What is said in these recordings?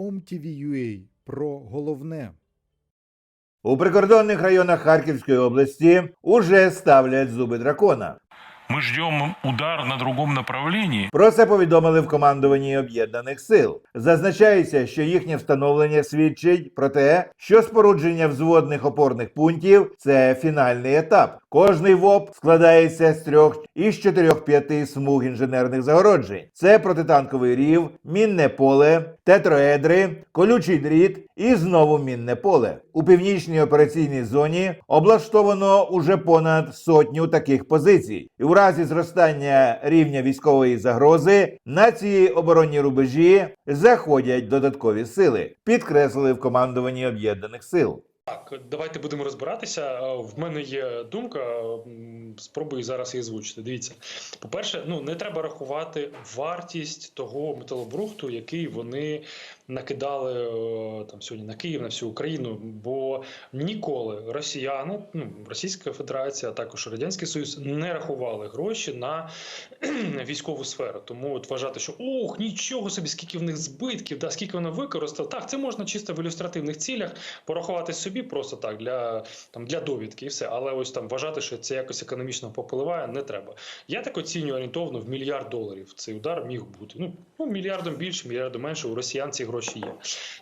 OMTV.ua про головне. У прикордонних районах Харківської області уже ставлять зуби дракона. Мы ждем удар на другом направлении. Про це повідомили в командуванні об'єднаних сил. Зазначається, що їхнє встановлення свідчить про те, що спорудження взводних опорних пунктів це фінальний етап. Кожний ВОП складається з трьох із чотирьох-п'яти смуг інженерних загороджень. Це протитанковий рів, мінне поле, тетроедри, колючий дріт і знову мінне поле. У північній операційній зоні облаштовано уже понад сотню таких позицій. І разі зростання рівня військової загрози на ці оборонні рубежі заходять додаткові сили, підкреслили в командуванні об'єднаних сил. Так, давайте будемо розбиратися. Е, В мене є думка, спробую зараз її озвучити. Дивіться, по-перше, ну не треба рахувати вартість того металобрухту, який вони накидали е, там сьогодні на Київ, на всю Україну. Бо ніколи росіяни, ну Російська Федерація, а також Радянський Союз не рахували гроші на військову сферу. Тому от вважати, що ох, нічого собі, скільки в них збитків, да, скільки вони використали. Так, це можна чисто в ілюстративних цілях порахувати собі просто так для там для довідки і все. Але ось там вважати, що це якось економічно попливає, не треба. Я так оцінюю орієнтовно в мільярд доларів. Цей удар міг бути. Ну, ну мільярдом більше, мільярдом менше. У росіян ці гроші є.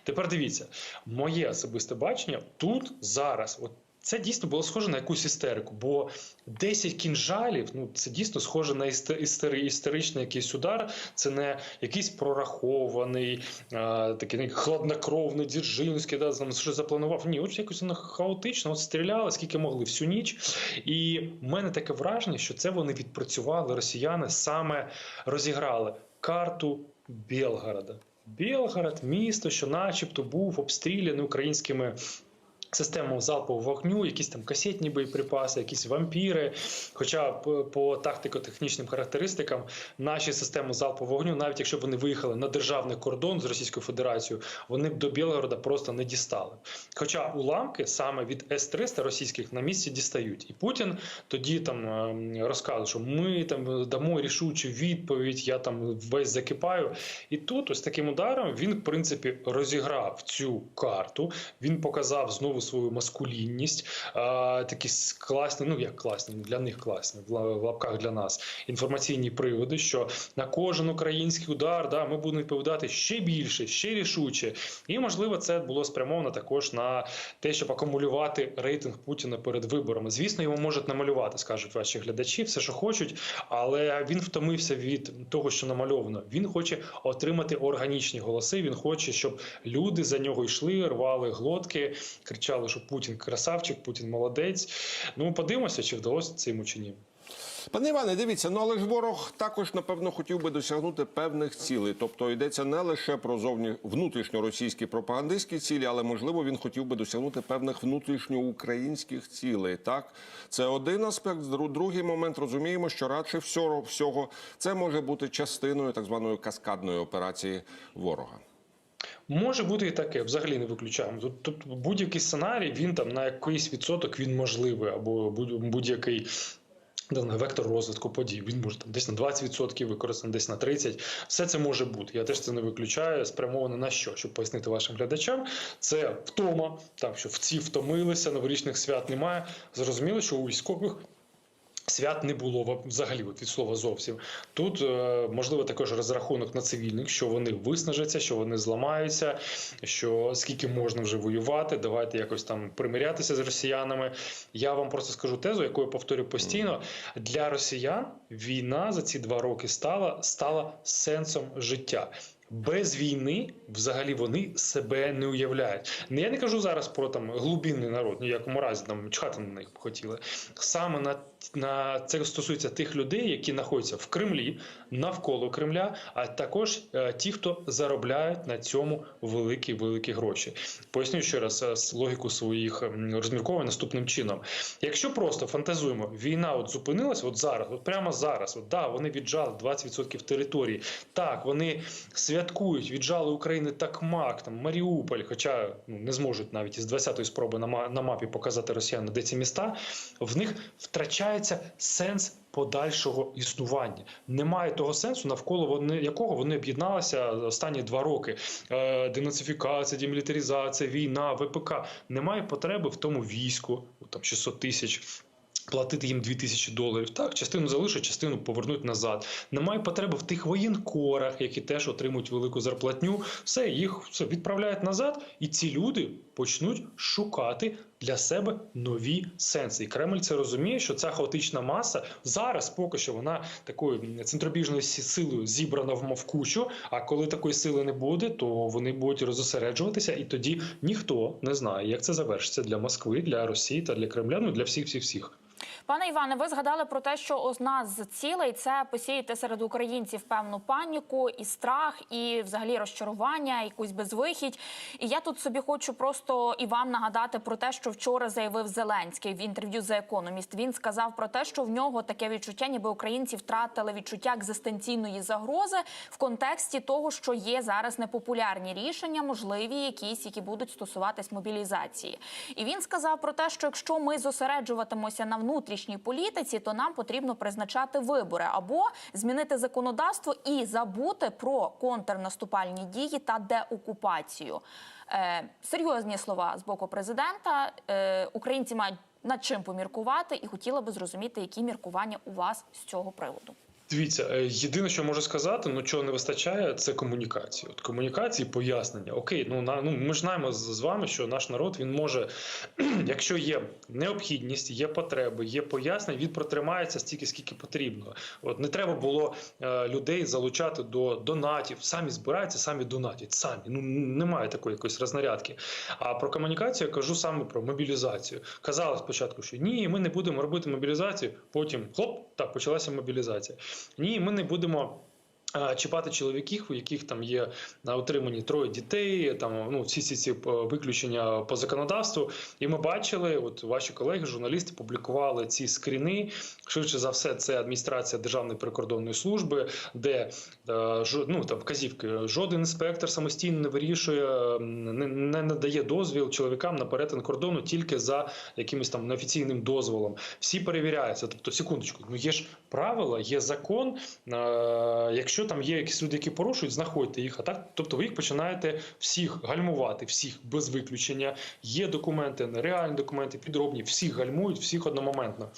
Тепер дивіться, моє особисте бачення тут зараз. От це дійсно було схоже на якусь істерику, бо 10 кінжалів, ну це дійсно схоже на істери, істеричний якийсь удар. Це не якийсь прорахований, а, такий хладнокровний, Дзержинський, да, там що запланував. Ні, от якось воно хаотично, от стріляли, скільки могли всю ніч. І в мене таке враження, що це вони відпрацювали, росіяни саме розіграли карту Білгорода. Білгород, місто, що начебто був обстріляний українськими системами залпового вогню, якісь там касетні боєприпаси, якісь вампіри. Хоча по, по тактико-технічним характеристикам наші системи залпового вогню, навіть якщо б вони виїхали на державний кордон з Російською Федерацією, вони б до Білгорода просто не дістали. Хоча уламки саме від С-300 російських на місці дістають. І Путін тоді там ем, розказує, що ми там дамо рішучу відповідь, я там весь закипаю. І тут, ось таким ударом, він, в принципі, розіграв цю карту. Він показав знову свою маскулінність, такі класні, ну як класні, для них класні, в в лапках для нас інформаційні приводи, що на кожен український удар да, ми будемо відповідати ще більше, ще рішуче. І можливо, це було спрямовано також на те, щоб акумулювати рейтинг Путіна перед виборами. Звісно, його можуть намалювати, скажуть ваші глядачі, все, що хочуть, але він втомився від того, що намальовано. Він хоче отримати органічні голоси. Він хоче, щоб люди за нього йшли, рвали глотки, кричали, що Путін красавчик, Путін молодець. Ну подивимося, чи вдалося це йому чи ні. Пане Іване, дивіться, ну але ж ворог також напевно хотів би досягнути певних цілей. Тобто йдеться не лише про зовні внутрішньоросійські пропагандистські цілі, але можливо він хотів би досягнути певних внутрішньоукраїнських цілей. Так, це один аспект. Дру- Другий момент розуміємо, що радше всього, всього це може бути частиною так званої каскадної операції ворога. Може бути і таке, взагалі не виключаємо. Тут, тут будь-який сценарій, він там на якийсь відсоток він можливий, або будь- будь-який. Вектор розвитку подій він може там десь на 20% використаний, десь на 30%. Все це може бути. Я теж це не виключаю. Спрямовано на що, щоб пояснити вашим глядачам. Це втома, так що всі втомилися, новорічних свят немає. Зрозуміло, що у військових Свят не було взагалі от від слова зовсім. Тут е, можливо також розрахунок на цивільних, що вони виснажаться, що вони зламаються, що скільки можна вже воювати. Давайте якось там примирятися з росіянами. Я вам просто скажу тезу, яку я повторюю постійно. Для росіян війна за ці два роки стала стала сенсом життя. Без війни взагалі вони себе не уявляють. Не я не кажу зараз про там глубинний народ, ніякому разі там чхати на них хотіли. Саме на, на це стосується тих людей, які знаходяться в Кремлі, навколо Кремля, а також е, ті, хто заробляють на цьому великі великі гроші. Поясню ще раз е, логіку своїх ем, розмірковань наступним чином. Якщо просто фантазуємо, війна от зупинилась, от зараз, от прямо зараз, от да, вони віджали 20% території. Так, вони свят святкують, віджали України Такмак, там Маріуполь, хоча ну не зможуть навіть із 20-ї спроби на, на мапі показати росіянам, де ці міста, в них втрачається сенс подальшого існування. Немає того сенсу, навколо вони якого вони об'єдналися останні два роки. Е, денацифікація, демілітаризація, війна, ВПК. Немає потреби в тому війську, там 600 тисяч. Платити їм 2000 доларів. Так, частину залишать, частину повернуть назад. Немає потреби в тих воєнкорах, які теж отримують велику зарплатню. Все, їх все відправляють назад, і ці люди почнуть шукати для себе нові сенси. І Кремль це розуміє, що ця хаотична маса зараз поки що вона такою центробіжною силою зібрана в в кучу. А коли такої сили не буде, то вони будуть розосереджуватися, і тоді ніхто не знає, як це завершиться для Москви, для Росії та для Кремля, ну для всіх, всіх, всіх. Пане Іване, ви згадали про те, що одна з цілей це посіяти серед українців певну паніку і страх, і взагалі розчарування, якусь безвихідь. І я тут собі хочу просто і вам нагадати про те, що вчора заявив Зеленський в інтерв'ю за економіст. Він сказав про те, що в нього таке відчуття, ніби українці втратили відчуття екзистенційної загрози в контексті того, що є зараз непопулярні рішення, можливі якісь, які будуть стосуватись мобілізації. І він сказав про те, що якщо ми зосереджуватимося на внутрішній політиці, то нам потрібно призначати вибори або змінити законодавство і забути про контрнаступальні дії та деокупацію. Е, серйозні слова з боку президента. Е, українці мають над чим поміркувати, і хотіла би зрозуміти, які міркування у вас з цього приводу. Дивіться, е, єдине, що можу сказати, ну чого не вистачає, це комунікації. От комунікації, пояснення. Окей, ну на ну ми ж знаємо з, вами, що наш народ він може, якщо є необхідність, є потреби, є пояснення, він протримається стільки, скільки потрібно. От не треба було е, людей залучати до донатів, самі збираються, самі донатять. Самі ну немає такої якоїсь рознарядки. А про комунікацію я кажу саме про мобілізацію. Казали спочатку, що ні, ми не будемо робити мобілізацію. Потім хлоп, так почалася мобілізація. Ні, ми не будемо. А, Чіпати чоловіків, у яких там є на отриманні троє дітей, там ну всі ці ці е, виключення по законодавству. І ми бачили, от ваші колеги, журналісти, публікували ці скріни. Швидше за все, це адміністрація Державної прикордонної служби, де е, ну, там вказівки. Жоден інспектор самостійно не вирішує, не, не надає дозвіл чоловікам на перетин кордону тільки за якимось там неофіційним дозволом. Всі перевіряються. Тобто, секундочку, ну є ж правила, є закон. Е, якщо там є якісь люди, які порушують, знаходьте їх. А так, тобто, ви їх починаєте всіх гальмувати, всіх без виключення. Є документи, реальні документи, підробні, всіх гальмують, всіх одномоментно.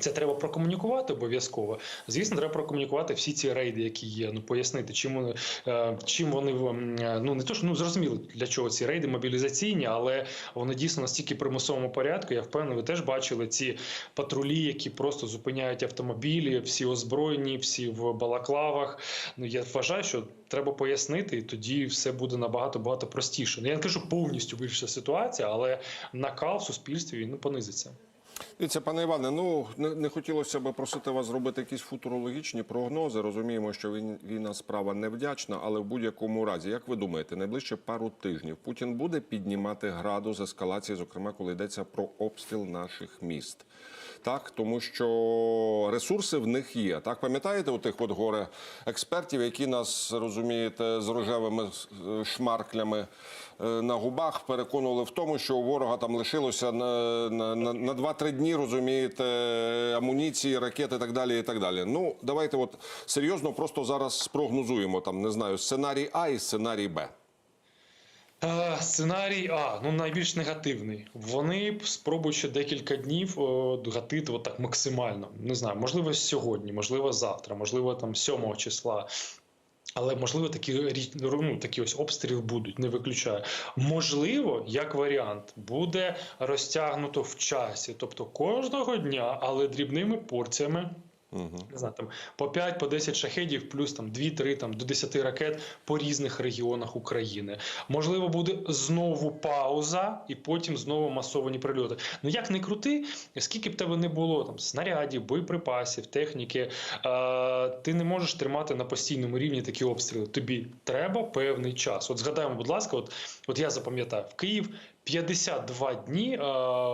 Це треба прокомунікувати обов'язково. Звісно, треба прокомунікувати всі ці рейди, які є. Ну пояснити, чим вони е, чим вони е, ну не то, що ну зрозуміло для чого ці рейди мобілізаційні, але вони дійсно настільки примусовому порядку. Я впевнений, ви теж бачили ці патрулі, які просто зупиняють автомобілі, всі озброєні, всі в балаклавах. Ну я вважаю, що треба пояснити, і тоді все буде набагато багато простіше. Ну, я не кажу повністю вирішиться ситуація, але накал в суспільстві він ну, понизиться. Дивіться, пане Іване, ну не, не хотілося б просити вас зробити якісь футурологічні прогнози. Розуміємо, що він, війна справа невдячна, але в будь-якому разі, як ви думаєте, найближче пару тижнів Путін буде піднімати градус ескалації, зокрема, коли йдеться про обстріл наших міст. Так, тому що ресурси в них є. Так, пам'ятаєте у тих от горе експертів, які нас розумієте з рожевими е, шмарклями е, на губах переконували в тому, що у ворога там лишилося на, на, на, на 2-3 дні, розумієте, амуніції, ракети і так далі. І так далі. Ну, давайте от серйозно просто зараз спрогнозуємо там, не знаю, сценарій А і сценарій Б. Е, Сценарій А, ну найбільш негативний. Вони спробують ще декілька днів о, гатити отак максимально. Не знаю, можливо, сьогодні, можливо, завтра, можливо, там 7 числа. Але можливо такі ну, такі ось обстріли будуть, не виключаю. Можливо, як варіант, буде розтягнуто в часі, тобто кожного дня, але дрібними порціями. Не знаю, там по 5 по 10 шахедів, плюс там 2-3 там до 10 ракет по різних регіонах України. Можливо, буде знову пауза, і потім знову масовані прильоти. Ну як не крути, скільки б тебе не було там снарядів, боєприпасів, техніки, е, ти не можеш тримати на постійному рівні такі обстріли. Тобі треба певний час. От згадаємо, будь ласка, от, от я запам'ятав, в Київ 52 дні е,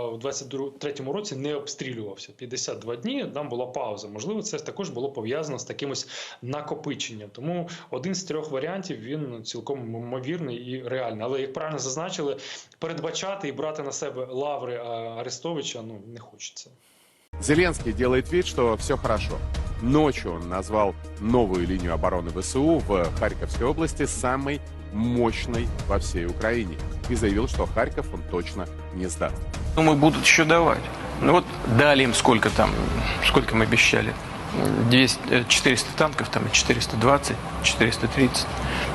у 23-му році не обстрілювався. 52 дні там була пауза. Можливо, це також було пов'язано з такимось накопиченням. Тому один з трьох варіантів він цілком ймовірний і реальний. Але як правильно зазначили, передбачати і брати на себе лаври е, Арестовича ну не хочеться. Зеленский делает вид, что все хорошо. Ночью он назвал новую линию обороны ВСУ в Харьковской области самой мощной во всей Украине и заявил, что Харьков он точно не сдаст. Думаю, будут еще давать. Ну вот дали им сколько там, сколько мы обещали. 200, э, 400 танков, там 420, 430.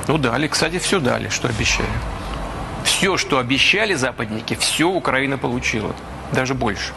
Ну дали, кстати, все дали, что обещали. Все, что обещали западники, все Украина получила. Даже больше.